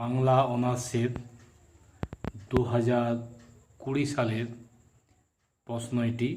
বাংলা অনার্সের দু হাজার কুড়ি সালের প্রশ্ন এটি,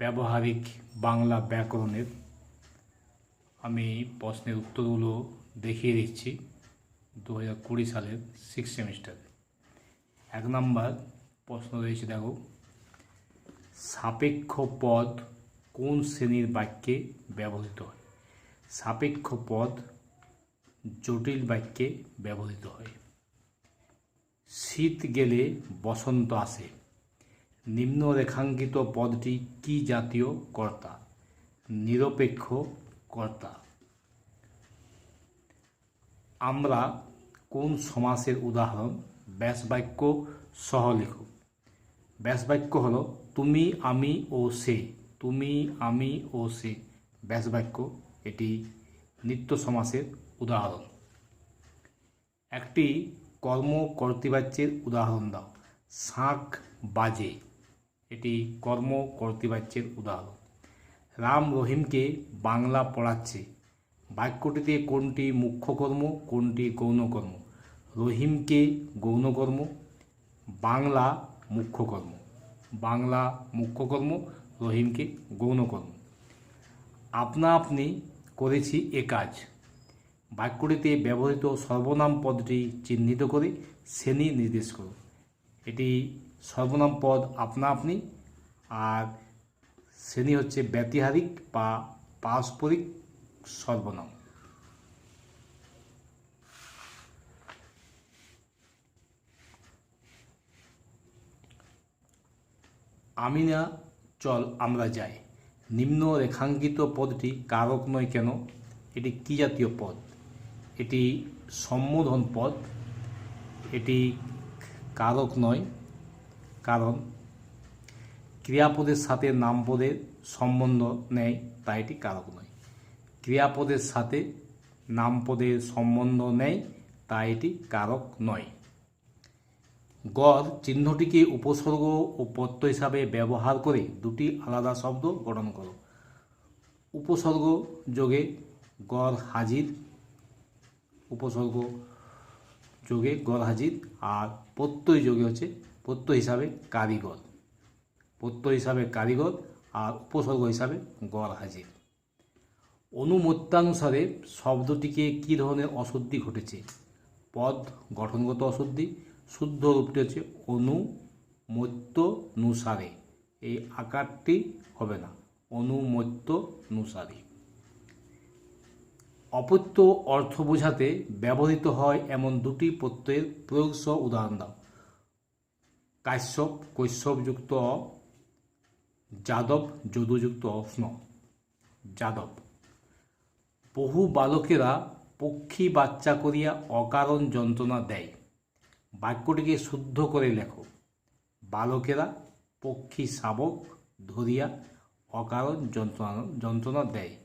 ব্যবহারিক বাংলা ব্যাকরণের। আমি প্রশ্নের উত্তরগুলো দেখিয়ে দিচ্ছি দু হাজার কুড়ি সালের সিক্স সেমিস্টার এক নম্বর প্রশ্ন রয়েছে, দেখো, সাপেক্ষ পদ কোন শ্রেণির বাক্যে ব্যবহৃত হয়? সাপেক্ষ পদ জটিল বাক্যে ব্যবহৃত হয়। শীত গেলে বসন্ত আসে। নিম্ন রেখাঙ্কিত পদটি কি জাতীয় কর্তা? নিরপেক্ষ কর্তা। আমরা কোন সমাসের উদাহরণ? ব্যাসবাক্য সহ লিখো। ব্যাসবাক্য হলো, তুমি, আমি ও সে। তুমি, আমি ও সে। ব্যাসবাক্য, এটি নিত্য সমাসের উদাহরণ। একটি কর্ম কর্তৃবাচ্যের উদাহরণ দাও। শাঁখ বাজে। এটি কর্ম কর্তৃবাচ্যের উদাহরণ। রাম রহিমকে বাংলা পড়াচ্ছে। বাক্যটিতে কোনটি মুখ্য কর্ম কোনটি গৌণকর্ম? রহিমকে গৌণকর্ম, বাংলা মুখ্য কর্ম বাংলা মুখ্য কর্ম রহিমকে গৌণকর্ম। আপনা আপনি করেছি এ কাজ। বাক্যটিতে ব্যবহৃত সর্বনাম পদটি চিহ্নিত করে শ্রেণি নির্দেশ করো। এটি সর্বনাম পদ আপনা আপনি, আর শ্রেণি হচ্ছে ব্যতিহারিক বা পারস্পরিক সর্বনাম। আমি না চল, আমরা যাই। নিম্ন রেখাঙ্কিত পদটি কারক নয় কেন? এটি কী জাতীয় পদ? এটি সম্বোধন পদ। এটি কারক নয়, কারণ ক্রিয়াপদের সাথে নামপদের সম্বন্ধ নেয় তাই এটি কারক নয়। ক্রিয়াপদের সাথে নামপদের সম্বন্ধ নেয় তাই এটি কারক নয়। গড় চিহ্নটিকে উপসর্গ ও প্রত্যয় হিসাবে ব্যবহার করে দুটি আলাদা শব্দ গঠন করো। উপসর্গ যোগে গড় হাজির উপসর্গ যোগে গড় হাজির আর প্রত্যয় যোগে হচ্ছে প্রত্যয় হিসাবে কারিগর প্রত্যয় হিসাবে কারিগর আর উপসর্গ হিসাবে গড় হাজির অনুমত্যানুসারে শব্দটিকে কী ধরনের অশুদ্ধি ঘটেছে? পদ, গঠনগত অশুদ্ধি, শুদ্ধ রূপটি হচ্ছে অনুমত্য নুসারে এই আকারটি হবে না অনুমত্য নুসারে অপত্য অর্থ বোঝাতে ব্যবহৃত হয় এমন দুটি প্রত্যয়ের প্রয়োগ সহ উদাহরণ দাও। কাশ্যপ কৈশ্যপযুক্ত যাদব, যদুযুক্ত অস্ন যাদব। বহু বালকেরা পক্ষী বাচ্চা করিয়া অকারণ যন্ত্রণা দেয়। বাক্যটিকে শুদ্ধ করে লেখো। বালকেরা পক্ষী শাবক ধরিয়া অকারণ যন্ত্রণা যন্ত্রণা দেয়।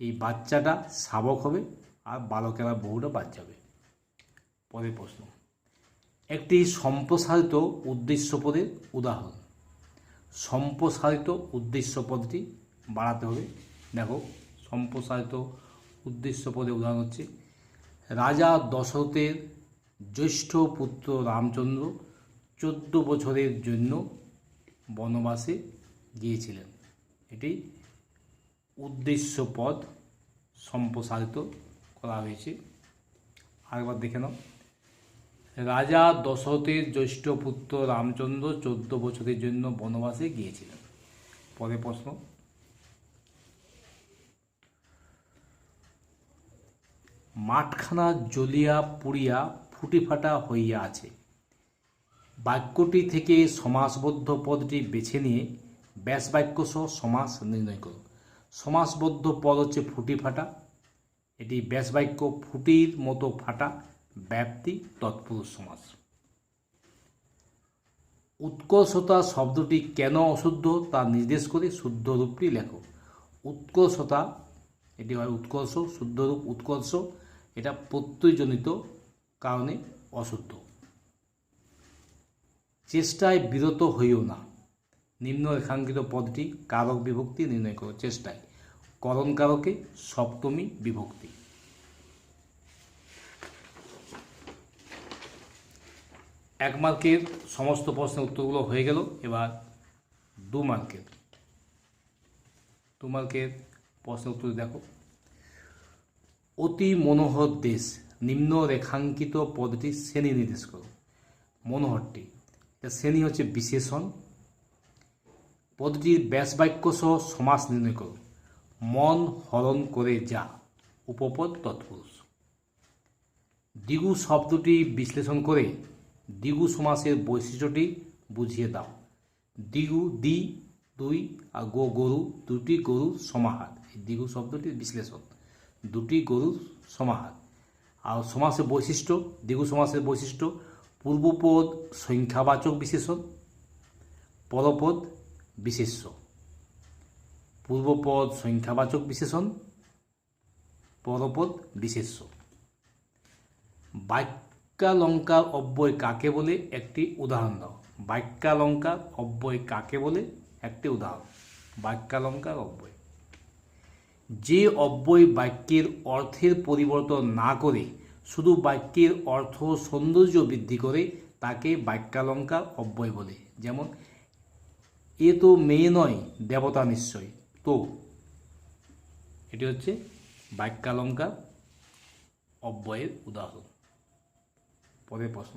এই বাচ্চাটা শাবক হবে আর বালকেরা বহুটা বাচ্চাবে পরের প্রশ্ন। একটি সম্প্রসারিত উদ্দেশ্য পদের উদাহরণ। সম্প্রসারিত উদ্দেশ্য পদটি বাড়াতে হবে। দেখো, সম্প্রসারিত উদ্দেশ্য পদে উদাহরণ হচ্ছে, রাজা দশরথের জ্যৈষ্ঠ পুত্র রামচন্দ্র চোদ্দ বছরের জন্য বনবাসে গিয়েছিলেন। এটি উদ্দেশ্য পদ সম্প্রসারিত করা হয়েছে। আরেকবার দেখে নাও। রাজা দশরথের জ্যৈষ্ঠ পুত্র রামচন্দ্র চোদ্দ বছরের জন্য বনবাসে গিয়েছিলেন। পরে প্রশ্ন। মাঠখানা জ্বলিয়া পুড়িয়া ফুটি ফাটা হইয়া আছে। বাক্যটি থেকে সমাসবদ্ধ পদটি বেছে নিয়ে ব্যাস বাক্য সহ সমাস নির্ণয় করো। সমাসবদ্ধ পদ হচ্ছে ফুটি ফাটা। এটি ব্যাসবাক্য ফুটির মতো ফাটা, ব্যাপ্তি, তৎপুরুষ সমাস। উৎকর্ষতা শব্দটি কেন অশুদ্ধ তা নির্দেশ করে শুদ্ধ রূপটি লেখো। উৎকর্ষতা এটি হয় উৎকর্ষ শুদ্ধ রূপ উৎকর্ষ এটা প্রত্যয়জনিত কারণে অশুদ্ধ। চেষ্টায় বিরত হইও না। নিম্ন রেখাঙ্কিত পদটি কারক বিভক্তি নির্ণয় করো চেষ্টায়। করণ কারকে সপ্তমী বিভক্তি। এক মার্কের সমস্ত প্রশ্নের উত্তরগুলো হয়ে গেল, এবার দু মার্কের। দু মার্কের প্রশ্নের উত্তর দেখো। অতি মনোহর দেশ, নিম্ন রেখাঙ্কিত পদটি শ্রেণি নির্দেশ করো। মনোহরটি। শ্রেণি হচ্ছে বিশেষণ। পদটির ব্যাস বাক্য সহ সমাস নির্ণয় করো। মন হরণ করে যা। উপপদ তৎপুরুষ। দ্বিগু শব্দটি বিশ্লেষণ করে দ্বিগু সমাসের বৈশিষ্ট্যটি বুঝিয়ে দাও। দ্বিগু দি, দুই, আর গো, গরু, দুটি গরু সমাহার। এই দ্বিগু শব্দটির বিশ্লেষণ। দুটি গরুর সমাহার। আর সমাসের বৈশিষ্ট্য দ্বিগু সমাসের বৈশিষ্ট্য, পূর্বপদ সংখ্যাবাচক বিশেষণ পরপদ বিশেষ্য। পূর্বপদ সংখ্যাবাচক বিশেষণ পরপদ বিশেষ্য। বাক্যালঙ্কার অব্যয় কাকে বলে? একটি উদাহরণ দাও। বাক্যালঙ্কার অব্যয় কাকে বলে? একটি উদাহরণ। বাক্যালঙ্কার অব্যয়। যে অব্যয় বাক্যের অর্থের পরিবর্তন না করে, শুধু বাক্যের অর্থ সৌন্দর্য বৃদ্ধি করে, তাকে বাক্যালঙ্কার অব্যয় বলে। যেমন এ তো মেয়ে নয়, দেবতা নিশ্চয় তো, এটি হচ্ছে বাক্যালঙ্কার অব্যয়ের উদাহরণ। পরের প্রশ্ন।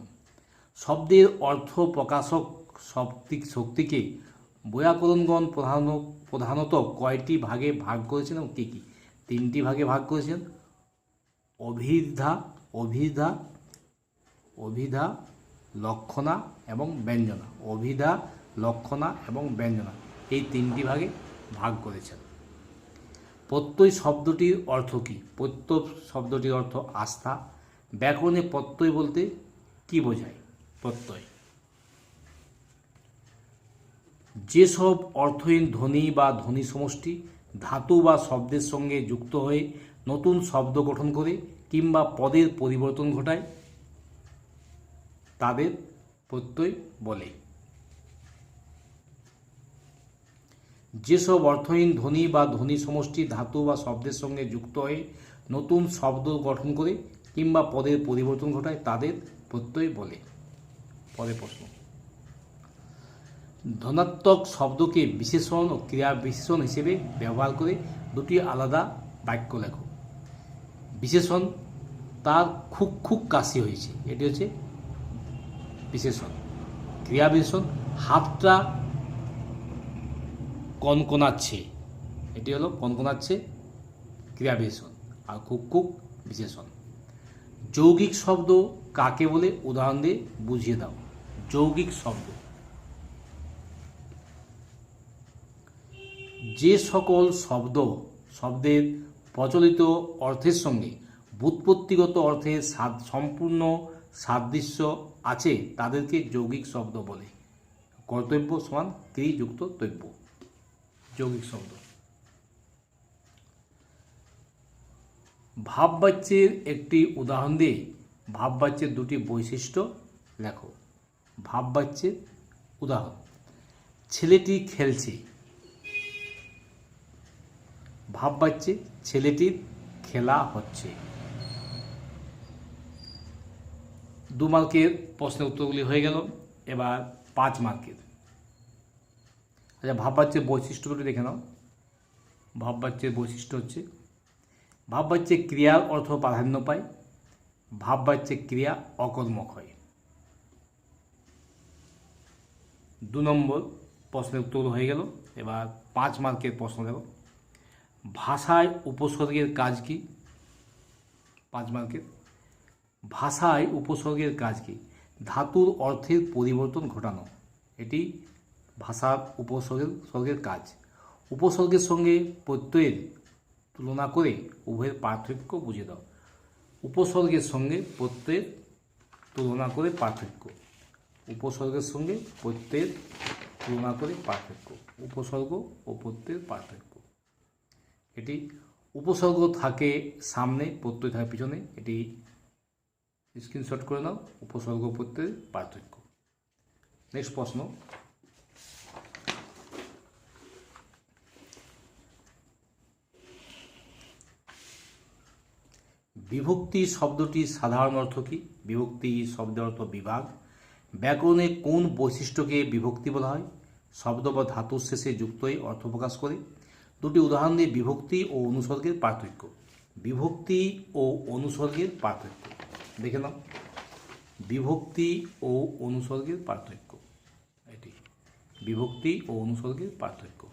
শব্দের অর্থ প্রকাশক শক্তি শক্তিকে বৈয়াকরণগণ প্রধান প্রধানত কয়টি ভাগে ভাগ করেছেন এবং কী কী? তিনটি ভাগে ভাগ করেছেন। অভিধা অভিধা অভিধা, লক্ষণা এবং ব্যঞ্জনা। অভিধা লক্ষণা এবং ব্যঞ্জনা এই তিনটি ভাগে ভাগ করেছেন। প্রত্যয় শব্দটির অর্থ কী? প্রত্যয় শব্দটির অর্থ আস্থা। ব্যাকরণে প্রত্যয় বলতে কি বোঝায়? প্রত্যয়। যেসব অর্থহীন ধ্বনি বা ধ্বনি সমষ্টি ধাতু বা শব্দের সঙ্গে যুক্ত হয়ে নতুন শব্দ গঠন করে কিংবা পদের পরিবর্তন ঘটায়, তাদের প্রত্যয় বলে। যেসব অর্থহীন ধ্বনি বা ধ্বনি সমষ্টি ধাতু বা শব্দের সঙ্গে যুক্ত হয়ে নতুন শব্দ গঠন করে কিংবা পদের পরিবর্তন ঘটায়, তাদের প্রত্যয় বলে। পরে প্রশ্ন। ধনাত্মক শব্দকে বিশেষণ ও ক্রিয়া বিশেষণ হিসেবে ব্যবহার করে দুটি আলাদা বাক্য লেখো। বিশেষণ, তার খুব খুব কাশি হয়েছে। এটি হচ্ছে বিশেষণ। ক্রিয়া বিশেষণ, হাতটা কনকনাচ্ছে। এটি হলো কনকনাচ্ছে ক্রিয়া বিশেষণ আর খুব খুব বিশেষণ। যৌগিক শব্দ কাকে বলে? উদাহরণ দিয়ে বুঝিয়ে দাও। যৌগিক শব্দ। যে সকল শব্দ শব্দের প্রচলিত অর্থের সঙ্গে বুৎপত্তিগত অর্থের সম্পূর্ণ সাদৃশ্য আছে, তাদেরকে যৌগিক শব্দ বলে। কর্তব্য সমান ক্রিযুক্ত তৈব্য। যৌগিক শব্দ। ভাববাচ্যের একটি উদাহরণ দিয়ে ভাববাচ্যের দুটি বৈশিষ্ট্য লেখো। ভাববাচ্যের উদাহরণ, ছেলেটি খেলছে। ভাববাচ্যে ছেলেটির খেলা হচ্ছে। দু মার্কের প্রশ্নের উত্তরগুলি হয়ে গেল। এবার পাঁচ মার্কের। আচ্ছা ভাববাচ্যের বৈশিষ্ট্য বৈশিষ্ট্যগুলি দেখে নাও। ভাববাচ্যের বৈশিষ্ট্য হচ্ছে ভাববাচ্যে ক্রিয়ার অর্থ প্রাধান্য পায় ভাববাচ্যে ক্রিয়া অকর্মক হয়। দু নম্বর প্রশ্নের উত্তর হয়ে গেল, এবার পাঁচ মার্কের প্রশ্ন দেখো। ভাষায় উপসর্গের কাজ কি? পাঁচ মার্কের। ভাষায় উপসর্গের কাজ কি? ধাতুর অর্থের পরিবর্তন ঘটানো। এটি ভাষার উপসর্গের স্বর্গের কাজ। উপসর্গের সঙ্গে প্রত্যয়ের তুলনা করে উভয়ের পার্থক্য বুঝে দাও। উপসর্গের সঙ্গে প্রত্যয়ের তুলনা করে পার্থক্য। উপসর্গের সঙ্গে প্রত্যয়ের তুলনা করে পার্থক্য। উপসর্গ ও প্রত্যয়ের পার্থক্য। এটি উপসর্গ থাকে সামনে, প্রত্যয় থাকে পিছনে। এটি স্ক্রিনশট করে নাও। উপসর্গ প্রত্যয়ের পার্থক্য। নেক্সট প্রশ্ন। বিভক্তি শব্দটি সাধারণ অর্থ কি? বিভক্তি শব্দের অর্থ বিভাগ। ব্যাকরণে কোন বৈশিষ্ট্যকে বিভক্তি বলা হয়? শব্দ বা ধাতুর শেষে যুক্ত হয়ে অর্থ প্রকাশ করে। দুটি উদাহরণ দিয়ে বিভক্তি ও অনুসর্গের পার্থক্য। বিভক্তি ও অনুসর্গের পার্থক্য। দেখে নাও। বিভক্তি ও অনুসর্গের পার্থক্য। এটি। বিভক্তি ও অনুসর্গের পার্থক্য।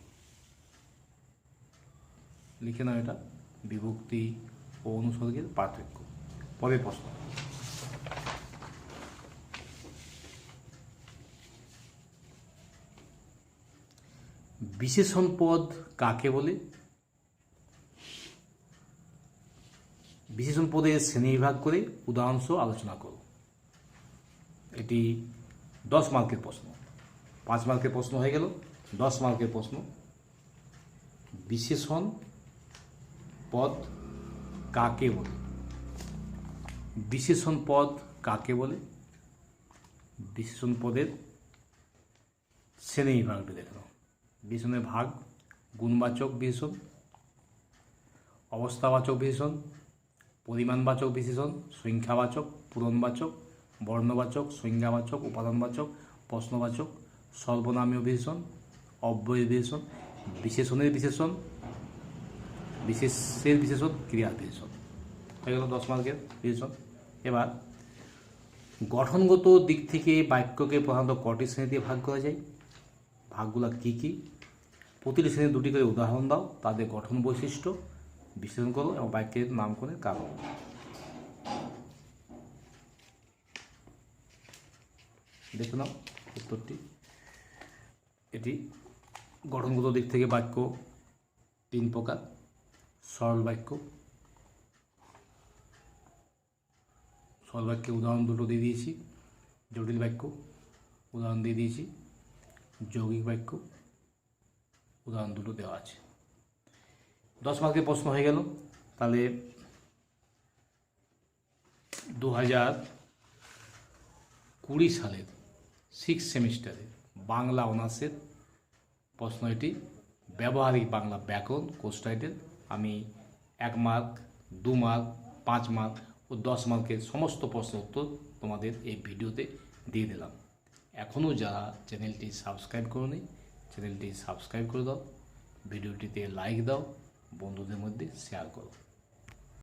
লিখে নাও এটা। বিভক্তি ও অনুসর্গের পার্থক্য। পরের প্রশ্ন। বিশেষণ পদ কাকে বলে? বিশেষণ পদের শ্রেণীবিভাগ করে উদাহরণসহ আলোচনা করো। এটি দশ মার্কের প্রশ্ন। পাঁচ মার্কের প্রশ্ন হয়ে গেল। দশ মার্কের প্রশ্ন। বিশেষণ পদ কাকে বলে? বিশেষণ পদ কাকে বলে? বিশেষণ পদের শ্রেণি বিভাগটি দেখো বিশেষণের ভাগ, গুণবাচক বিশেষণ, অবস্থাবাচক বিশেষণ, পরিমাণবাচক বিশেষণ, সংখ্যাবাচক, পূরণবাচক, বর্ণবাচক, সংজ্ঞাবাচক, উপাদানবাচক, প্রশ্নবাচক, সর্বনামীয় বিশেষণ অব্যয়ের বিশেষণ, বিশেষণের বিশেষণ বিশেষের বিশেষত ক্রিয়ার বিশেষণ হয়ে গেল দশ মার্কের বিশেষণ এবার, গঠনগত দিক থেকে বাক্যকে প্রধানত কটি শ্রেণীতে ভাগ করা যায়? ভাগগুলো কী কী? প্রতিটি শ্রেণির দুটি করে উদাহরণ দাও, তাদের গঠন বৈশিষ্ট্য, বিশ্লেষণ করো এবং বাক্যের নামকরণের কারণ। দেখে নাও উত্তরটি। এটি গঠনগত দিক থেকে বাক্য তিন প্রকার। সরল বাক্য। সরল বাক্যে উদাহরণ দুটো দিয়ে দিয়েছি। জটিল বাক্য, উদাহরণ দিয়ে দিয়েছি। যৌগিক বাক্য, উদাহরণ দুটো দেওয়া আছে। দশ মার্কের প্রশ্ন হয়ে গেল। তাহলে দু হাজার কুড়ি সালের সিক্স সেমিস্টারে বাংলা অনার্সের প্রশ্ন এটি। ব্যবহারিক বাংলা ব্যাকরণ কোর্স টাইটেল আমি এক মার্ক দু মার্ক পাঁচ মার্ক ও দশ মার্কের সমস্ত প্রশ্ন উত্তর তোমাদের এই ভিডিওতে দিয়ে দিলাম। এখনও যারা চ্যানেলটি সাবস্ক্রাইব করোনি, চ্যানেলটি সাবস্ক্রাইব করে দাও, ভিডিওটিতে লাইক দাও, বন্ধুদের মধ্যে শেয়ার করো।